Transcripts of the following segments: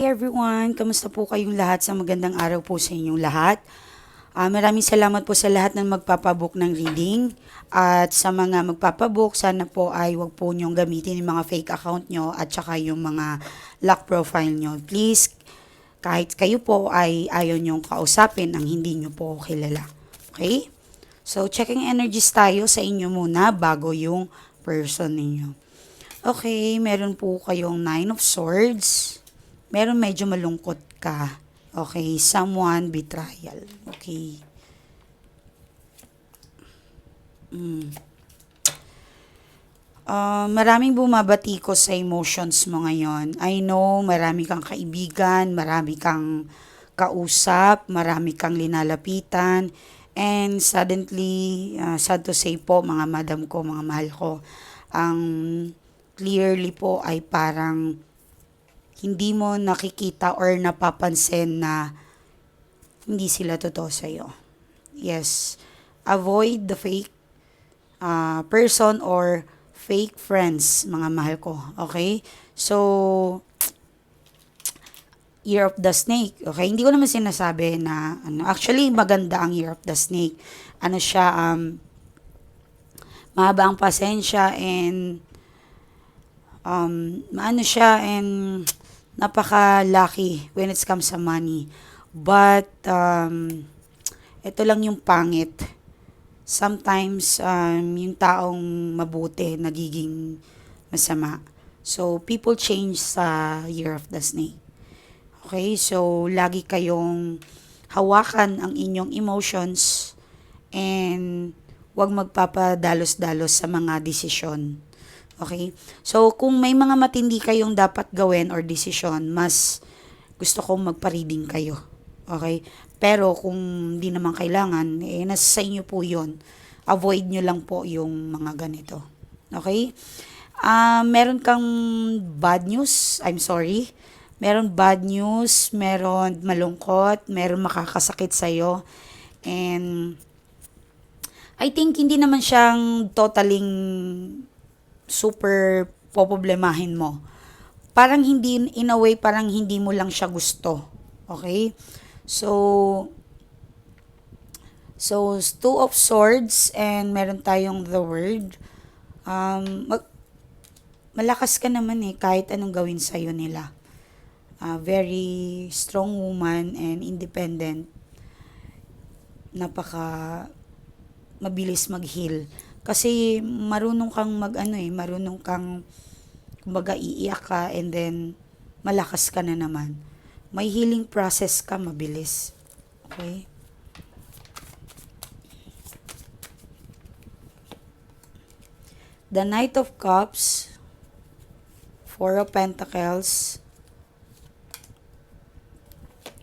Hey everyone, kamusta po kayong lahat sa magandang araw po sa inyong lahat. Ah, maraming salamat po sa lahat ng magpapabook ng reading. At sa mga magpapabook, sana po ay wag po niyong gamitin yung mga fake account nyo at saka yung mga lock profile nyo. Please, kahit kayo po ay ayaw niyong kausapin ang hindi niyo po kilala. Okay? So, checking energies tayo sa inyo muna bago yung person ninyo. Okay, meron po kayong Nine of Swords. Meron medyo malungkot ka. Okay, someone betrayal. Okay. Mm. Ah, maraming bumabati ko sa emotions mo ngayon. I know, marami kang kaibigan, marami kang kausap, marami kang linalapitan, and suddenly, ah, sad to say po, mga madam ko, mga mahal ko, ang clearly po ay parang hindi mo nakikita or napapansin na hindi sila totoo sa'yo. Yes. Avoid the fake uh, person or fake friends, mga mahal ko. Okay? So, Year of the Snake. Okay? Hindi ko naman sinasabi na, ano, actually, maganda ang Year of the Snake. Ano siya, um, mahaba ang pasensya and um, maano siya and napaka-lucky when it comes sa money. But, um, ito lang yung pangit. Sometimes, um, yung taong mabuti, nagiging masama. So, people change sa Year of the Snake. Okay? So, lagi kayong hawakan ang inyong emotions and wag magpapadalos-dalos sa mga desisyon. Okay? So, kung may mga matindi kayong dapat gawin or desisyon, mas gusto kong magpa-reading kayo. Okay? Pero kung hindi naman kailangan, eh, nasa sa inyo po yun. Avoid nyo lang po yung mga ganito. Okay? Ah, meron kang bad news. I'm sorry. Meron bad news, meron malungkot, meron makakasakit sa'yo. And I think hindi naman siyang totaling super poproblemahin mo. Parang hindi, in a way, parang hindi mo lang siya gusto. Okay? So, so, two of swords and meron tayong the word. Um, mag, malakas ka naman eh, kahit anong gawin sa'yo nila. Uh, very strong woman and independent. Napaka mabilis mag-heal. Kasi marunong kang mag ano eh, marunong kang kumbaga iiyak ka and then malakas ka na naman. May healing process ka mabilis. Okay? The Knight of Cups, Four of Pentacles,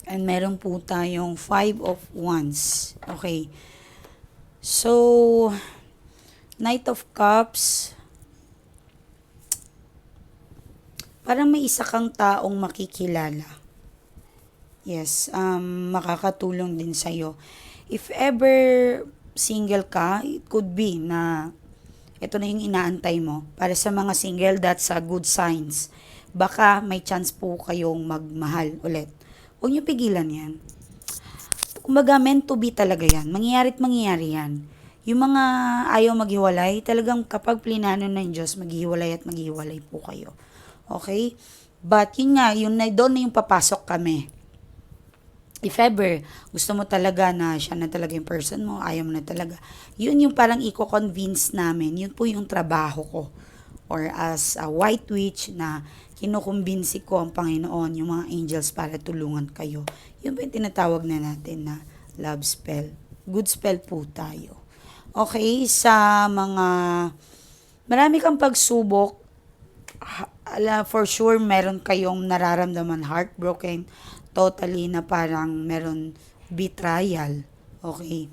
and meron po tayong Five of Wands. Okay. So, Knight of Cups, parang may isa kang taong makikilala. Yes, um, makakatulong din sa'yo. If ever single ka, it could be na ito na yung inaantay mo. Para sa mga single, that's a good signs. Baka may chance po kayong magmahal ulit. Huwag niyo pigilan yan. Kumbaga, meant to be talaga yan. Mangyayari't mangyayari yan. Yung mga ayaw maghiwalay, talagang kapag plinano ng Diyos, maghiwalay at maghiwalay po kayo. Okay? But yun nga, yun na, doon na yung papasok kami. If ever, gusto mo talaga na siya na talaga yung person mo, ayaw mo na talaga. Yun yung parang i-convince namin. Yun po yung trabaho ko. Or as a white witch na kinukumbinsi ko ang Panginoon, yung mga angels para tulungan kayo. Yun po yung tinatawag na natin na love spell. Good spell po tayo. Okay, sa mga marami kang pagsubok, ala, for sure meron kayong nararamdaman heartbroken, totally na parang meron betrayal. Okay.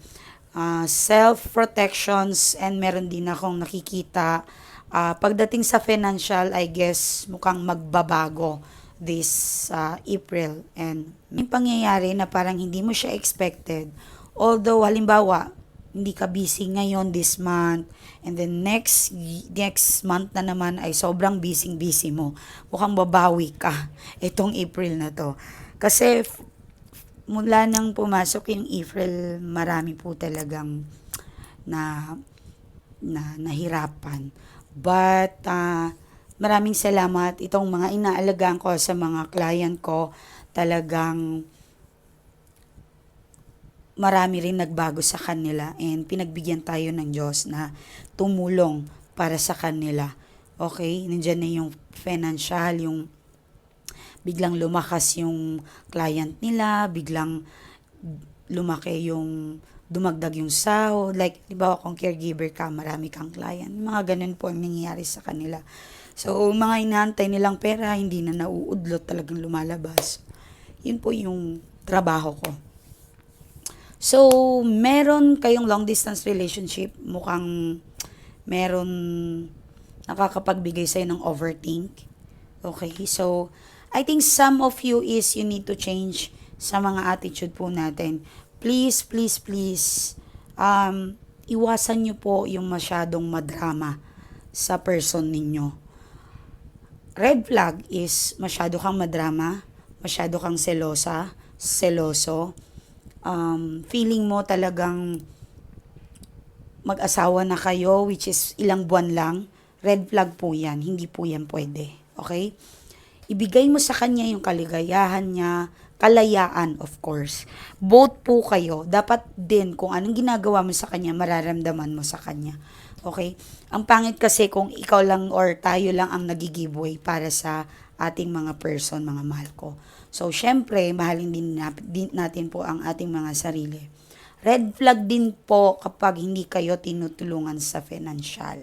Ah, self-protections and meron din akong nakikita ah, pagdating sa financial, I guess mukhang magbabago this ah, April and may pangyayari na parang hindi mo siya expected. Although halimbawa, hindi ka busy ngayon this month. And then next next month na naman ay sobrang busy busy mo. Mukhang babawi ka itong April na to. Kasi mula nang pumasok yung April marami po talagang na na nahirapan. But ah, maraming salamat. Itong mga inaalagaan ko sa mga client ko talagang marami rin nagbago sa kanila and pinagbigyan tayo ng Diyos na tumulong para sa kanila. Okay? Nandiyan na yung financial, yung biglang lumakas yung client nila, biglang lumaki yung dumagdag yung sahod. Like, di ba kung caregiver ka, marami kang client. Mga ganun po ang nangyayari sa kanila. So, mga inaantay nilang pera, hindi na nauudlot talagang lumalabas. Yun po yung trabaho ko. So, meron kayong long distance relationship, mukhang meron nakakapagbigay sa'yo ng overthink. Okay, so, I think some of you is you need to change sa mga attitude po natin. Please, please, please, um, iwasan nyo po yung masyadong madrama sa person ninyo. Red flag is masyado kang madrama, masyado kang selosa, seloso, um, feeling mo talagang mag-asawa na kayo, which is ilang buwan lang, red flag po yan. Hindi po yan pwede. Okay? Ibigay mo sa kanya yung kaligayahan niya, kalayaan, of course. Both po kayo, dapat din kung anong ginagawa mo sa kanya, mararamdaman mo sa kanya. Okay? Ang pangit kasi kung ikaw lang or tayo lang ang nagigiveaway para sa ating mga person, mga mahal ko. So, syempre, mahalin din, na, din natin po ang ating mga sarili. Red flag din po kapag hindi kayo tinutulungan sa financial.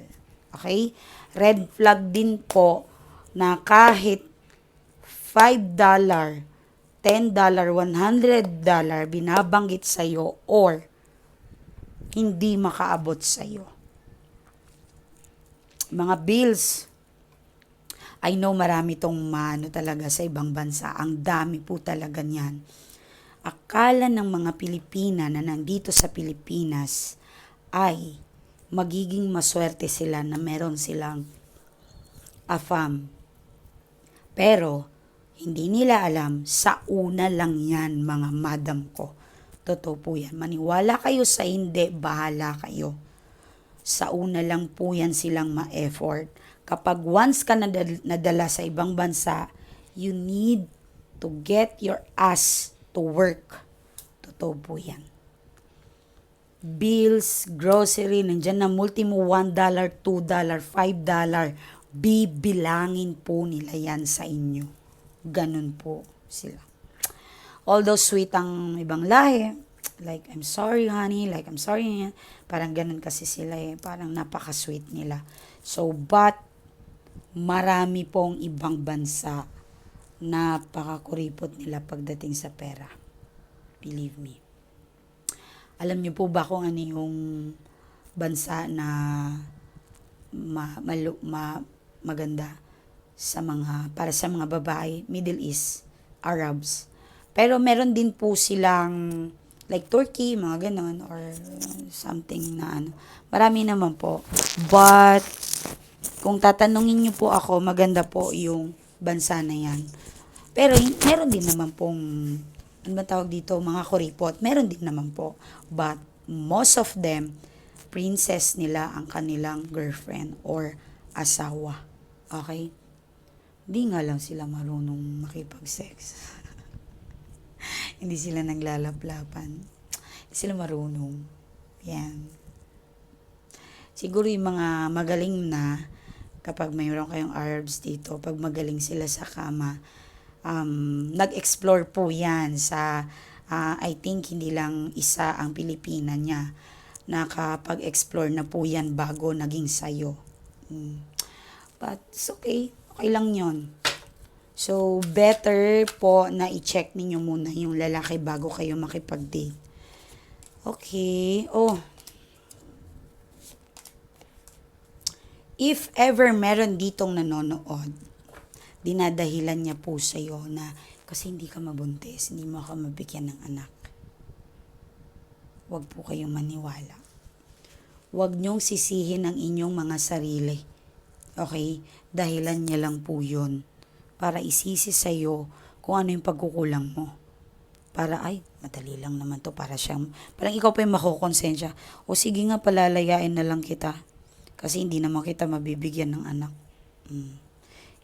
Okay? Red flag din po na kahit $5, $10, $100 binabanggit sa'yo or hindi makaabot sa'yo. Mga bills, I know marami tong maano talaga sa ibang bansa. Ang dami po talaga niyan. Akala ng mga Pilipina na nandito sa Pilipinas ay magiging maswerte sila na meron silang AFAM. Pero, hindi nila alam, sa una lang yan mga madam ko. Totoo po yan. Maniwala kayo sa hindi, bahala kayo. Sa una lang po yan silang ma-effort. Kapag once ka nadal- nadala sa ibang bansa, you need to get your ass to work. Totoo po yan. Bills, grocery, nandyan na multi mo $1, $2, $5, bibilangin po nila yan sa inyo. Ganun po sila. Although sweet ang ibang lahi, like, I'm sorry honey, like, I'm sorry, parang ganun kasi sila eh, parang napaka-sweet nila. So, but, marami pong ibang bansa napakakuripot nila pagdating sa pera. Believe me. Alam niyo po ba kung ano yung bansa na ma, malu, ma, maganda sa mga para sa mga babae, Middle East, Arabs. Pero meron din po silang like Turkey, mga ganon, or something na ano. Marami naman po. But, kung tatanungin niyo po ako, maganda po yung bansa na yan. Pero meron din naman pong, ano ba tawag dito, mga kuripot. Meron din naman po. But most of them, princess nila ang kanilang girlfriend or asawa. Okay? Hindi nga lang sila marunong makipag-sex. Hindi sila naglalaplapan. Hindi sila marunong. Yan. Siguro yung mga magaling na, kapag mayroon kayong Arabs dito, pag magaling sila sa kama, um, nag-explore po yan sa, ah, I think hindi lang isa ang Pilipina niya, nakapag-explore na po yan bago naging sayo. Mm. But it's okay. Okay lang yon. So, better po na i-check ninyo muna yung lalaki bago kayo makipag-date. Okay. Oh, if ever meron ditong nanonood, dinadahilan niya po sa'yo na kasi hindi ka mabuntis, hindi mo ka mabigyan ng anak. Huwag po kayong maniwala. Huwag niyong sisihin ang inyong mga sarili. Okay? Dahilan niya lang po yun. Para isisi sa'yo kung ano yung pagkukulang mo. Para, ay, madali lang naman to. Para siyang, parang ikaw pa yung makukonsensya. O sige nga, palalayain na lang kita. Kasi hindi naman kita mabibigyan ng anak. Mm.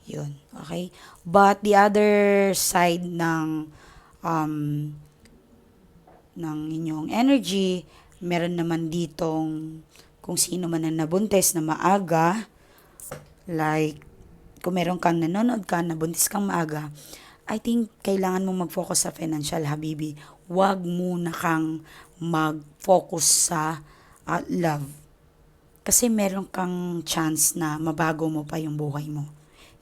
Yun. Okay? But the other side ng um, ng inyong energy, meron naman ditong kung sino man ang nabuntis na maaga, like, kung meron kang nanonood ka, nabuntis kang maaga, I think kailangan mong mag-focus sa financial, habibi. Huwag muna kang mag-focus sa uh, love. Kasi meron kang chance na mabago mo pa yung buhay mo.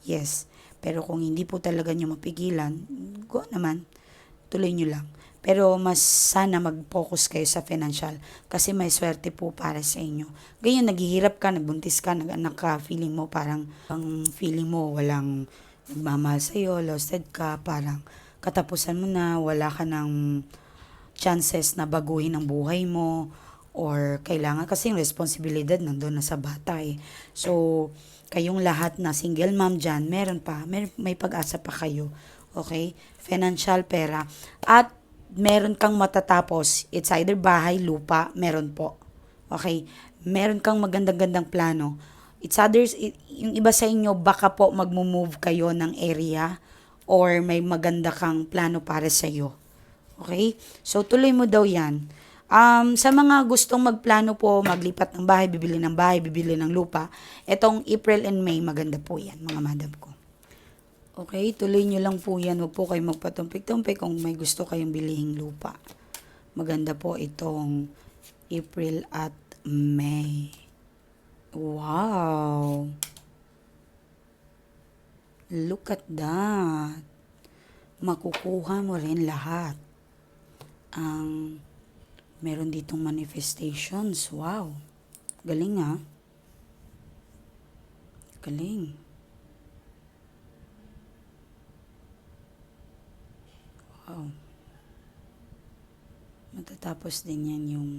Yes. Pero kung hindi po talaga nyo mapigilan, go naman. Tuloy nyo lang. Pero mas sana mag-focus kayo sa financial kasi may swerte po para sa inyo. Ganyan, naghihirap ka, nagbuntis ka, nag-anak ka, feeling mo parang, ang feeling mo walang nagmamahal sa'yo, losted ka, parang katapusan mo na, wala ka ng chances na baguhin ang buhay mo or kailangan kasi yung responsibilidad nandun na sa bata eh. So, kayong lahat na single mom dyan, meron pa, may, may pag-asa pa kayo. Okay? Financial, pera. At meron kang matatapos, it's either bahay, lupa, meron po. Okay? Meron kang magandang-gandang plano. It's others, it- yung iba sa inyo, baka po magmo-move kayo ng area or may maganda kang plano para sa iyo. Okay? So, tuloy mo daw yan. Um, sa mga gustong magplano po, maglipat ng bahay, bibili ng bahay, bibili ng lupa, etong April and May, maganda po yan, mga madam ko. Okay, tuloy nyo lang po yan. Huwag po kayo magpatumpik-tumpik kung may gusto kayong bilihing lupa. Maganda po itong April at May. Wow! Look at that. Makukuha mo rin lahat. Ang meron ditong manifestations. Wow. Galing ah. Galing. Wow. Matatapos din yan yung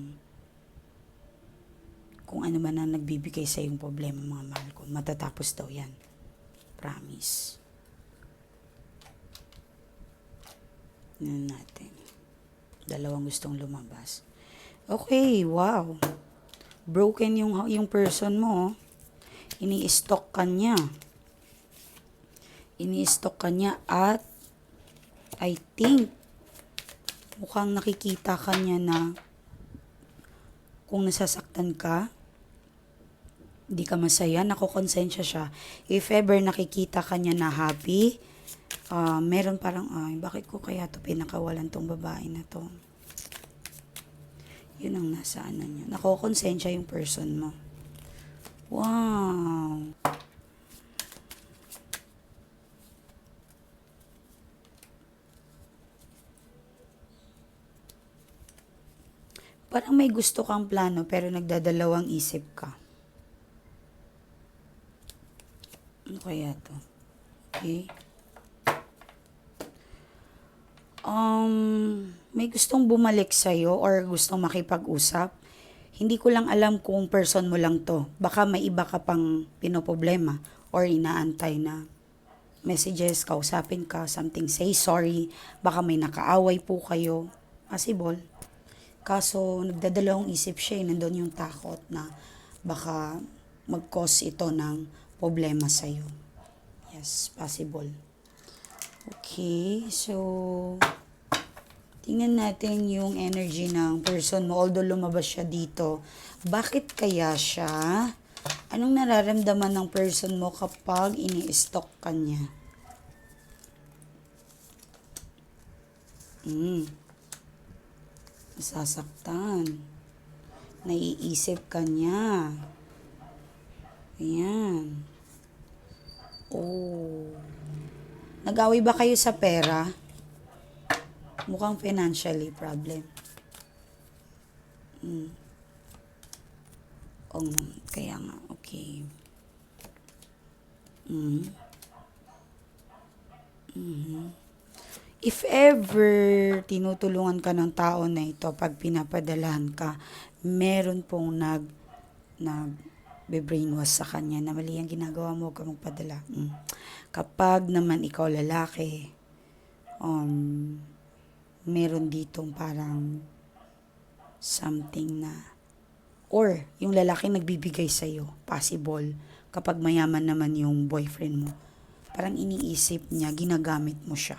kung ano man ang nagbibigay sa yung problema mga mahal ko. Matatapos daw yan. Promise. Yan natin. Dalawang gustong lumabas. Okay, wow. Broken yung, yung person mo. oh. Ini-stock ka niya. Ini-stock ka niya at I think mukhang nakikita ka niya na kung nasasaktan ka, di ka masaya, nakokonsensya siya. If ever nakikita ka niya na happy, ah, meron parang, ay, bakit ko kaya to pinakawalan tong babae na to? Yun ang nasa ano niya. Nakokonsensya yung person mo. Wow! Parang may gusto kang plano pero nagdadalawang isip ka. Ano kaya to? Okay. Um, may gustong bumalik sa'yo or gustong makipag-usap. Hindi ko lang alam kung person mo lang to. Baka may iba ka pang pinoproblema or inaantay na messages, kausapin ka, something, say sorry. Baka may nakaaway po kayo. Possible. Kaso, nagdadalawang isip siya, eh. nandun yung takot na baka mag-cause ito ng problema sa'yo. Yes, possible. Okay, so, tingnan natin yung energy ng person mo. Although lumabas siya dito, bakit kaya siya? Anong nararamdaman ng person mo kapag ini-stalk ka niya? Mm nasasaktan. Naiisip ka niya. Ayan. Oh. Nag-away ba kayo sa pera? Mukhang financially problem. Mm. Oh, kaya nga. Okay. Mm. Mm-hmm. If ever tinutulungan ka ng tao na ito pag pinapadalahan ka, meron pong nag na be-brainwash sa kanya na mali ang ginagawa mo, ka magpadala. Mm. Kapag naman ikaw lalaki, um, meron ditong parang something na or yung lalaki nagbibigay sa'yo, possible, kapag mayaman naman yung boyfriend mo, parang iniisip niya, ginagamit mo siya.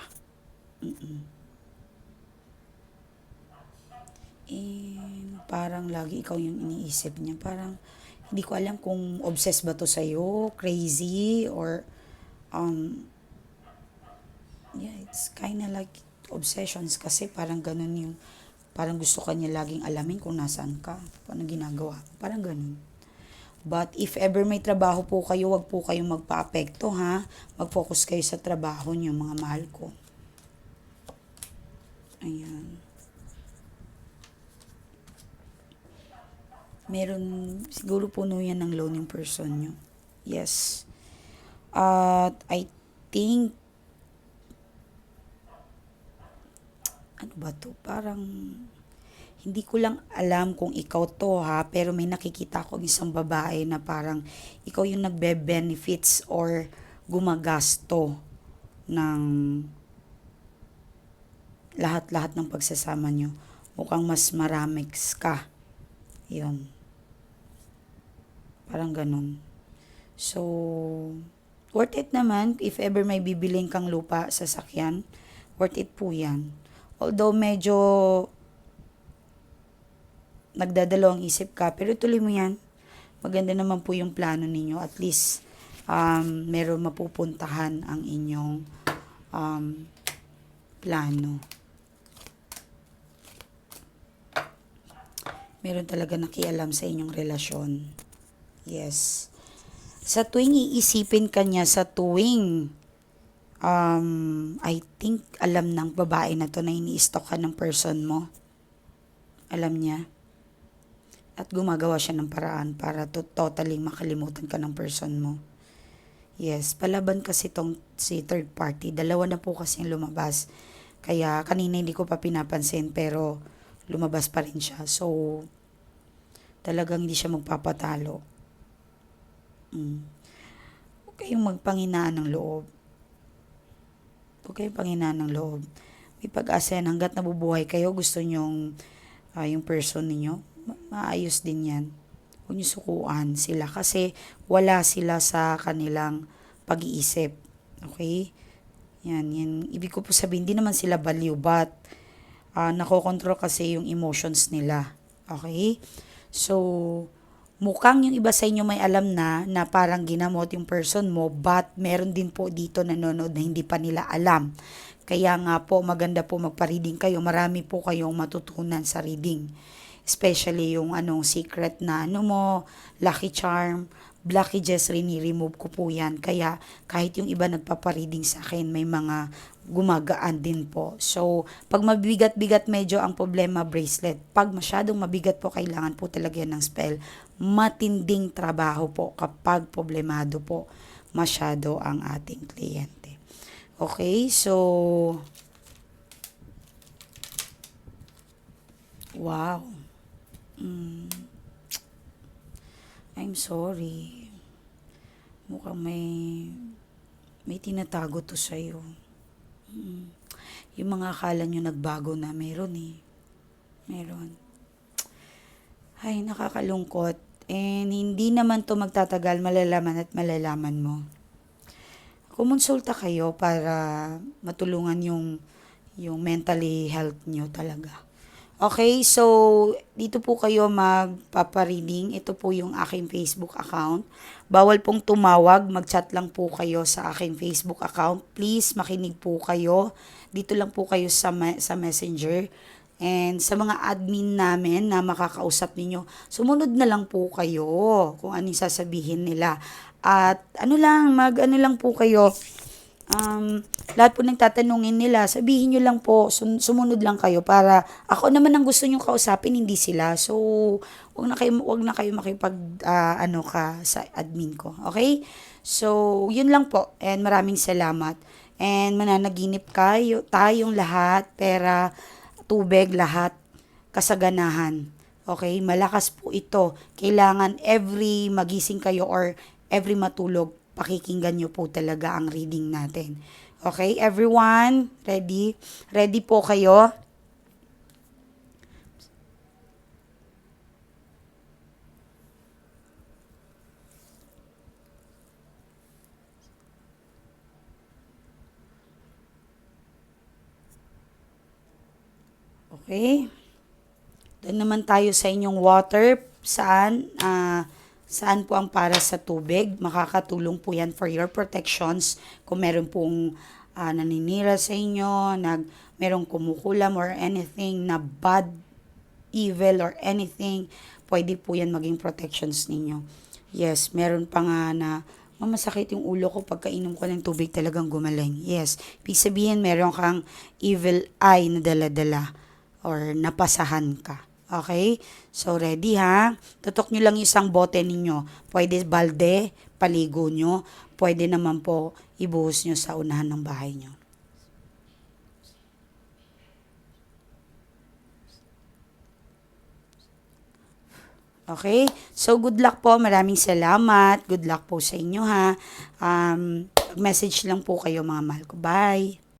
Mm-mm. Eh, parang lagi ikaw yung iniisip niya. Parang, hindi ko alam kung obsessed ba to sa'yo, crazy, or, um, yeah, it's kinda like obsessions kasi parang ganun yung, parang gusto ka niya laging alamin kung nasaan ka, paano ginagawa, parang ganun. But if ever may trabaho po kayo, wag po kayong magpa-apekto ha. Mag-focus kayo sa trabaho niyo, mga mahal ko. Ayan. Meron, siguro puno yan ng loaning person nyo. Yes. At I think, ano ba to? Parang, hindi ko lang alam kung ikaw to ha, pero may nakikita ko isang babae na parang ikaw yung nagbe-benefits or gumagasto ng lahat-lahat ng pagsasama nyo. Mukhang mas maramix ka. Yun. Parang ganun. So, worth it naman if ever may bibiling kang lupa sa sakyan. Worth it po yan. Although medyo nagdadalawang isip ka, pero tuloy mo yan. Maganda naman po yung plano ninyo. At least, um, meron mapupuntahan ang inyong um, plano. Meron talaga nakialam sa inyong relasyon. Yes. Sa tuwing iisipin ka niya, sa tuwing um, I think alam ng babae na to na ini-stalk ka ng person mo. Alam niya at gumagawa siya ng paraan para to totally makalimutan ka ng person mo. Yes, palaban kasi tong si third party. Dalawa na po kasi yung lumabas. Kaya kanina hindi ko pa pinapansin pero lumabas pa rin siya. So, talagang hindi siya magpapatalo. Mm. Huwag kayong magpanginaan ng loob. Huwag kayong panginaan ng loob. May pag-asa. Hanggat nabubuhay kayo, gusto nyong uh, yung person ninyo, maayos din yan. Huwag niyo sukuan sila kasi wala sila sa kanilang pag-iisip. Okay? Yan, yan. Ibig ko po sabihin, hindi naman sila baliw, but uh, nakokontrol kasi yung emotions nila. Okay? So, mukhang yung iba sa inyo may alam na na parang ginamot yung person mo, but meron din po dito nanonood na hindi pa nila alam. Kaya nga po, maganda po magpa-reading kayo. Marami po kayong matutunan sa reading especially yung anong secret na ano mo, lucky charm, blockages, rini-remove ko po yan. Kaya kahit yung iba nagpapareading sa akin, may mga gumagaan din po. So, pag mabigat-bigat medyo ang problema bracelet. Pag masyadong mabigat po, kailangan po talaga yan ng spell. Matinding trabaho po kapag problemado po masyado ang ating kliyente. Okay, so wow. Mm. I'm sorry. Mukhang may may tinatago to sa'yo. Mm. Yung mga akala nyo nagbago na, meron eh. Meron. Ay, nakakalungkot. And hindi naman to magtatagal, malalaman at malalaman mo. Kumonsulta kayo para matulungan yung yung mentally health nyo talaga. Okay, so dito po kayo magpapareading. Ito po yung aking Facebook account. Bawal pong tumawag, mag-chat lang po kayo sa aking Facebook account. Please makinig po kayo. Dito lang po kayo sa sa Messenger. And sa mga admin namin na makakausap ninyo, sumunod na lang po kayo kung ano yung sasabihin nila. At ano lang, mag ano lang po kayo, um, lahat po ng tatanungin nila, sabihin nyo lang po, sun- sumunod lang kayo para ako naman ang gusto nyo kausapin, hindi sila. So, wag na kayo, wag na kayo makipag, uh, ano ka sa admin ko. Okay? So, yun lang po. And maraming salamat. And mananaginip kayo, tayong lahat, pera, tubig, lahat, kasaganahan. Okay, malakas po ito. Kailangan every magising kayo or every matulog, pakikinggan nyo po talaga ang reading natin. Okay, everyone, ready? Ready po kayo? Okay. Doon naman tayo sa inyong water. Saan? Ah, saan po ang para sa tubig? Makakatulong po yan for your protections. Kung meron pong ah, naninira sa inyo, nag, merong kumukulam or anything na bad, evil or anything, pwede po yan maging protections ninyo. Yes, meron pa nga na mamasakit yung ulo ko pagka inom ko ng tubig talagang gumaling. Yes, ibig sabihin meron kang evil eye na dala-dala or napasahan ka. Okay? So, ready ha? Tutok nyo lang isang bote ninyo. Pwede balde, paligo nyo. Pwede naman po ibuhos nyo sa unahan ng bahay nyo. Okay? So, good luck po. Maraming salamat. Good luck po sa inyo ha. Um, message lang po kayo mga mahal ko. Bye!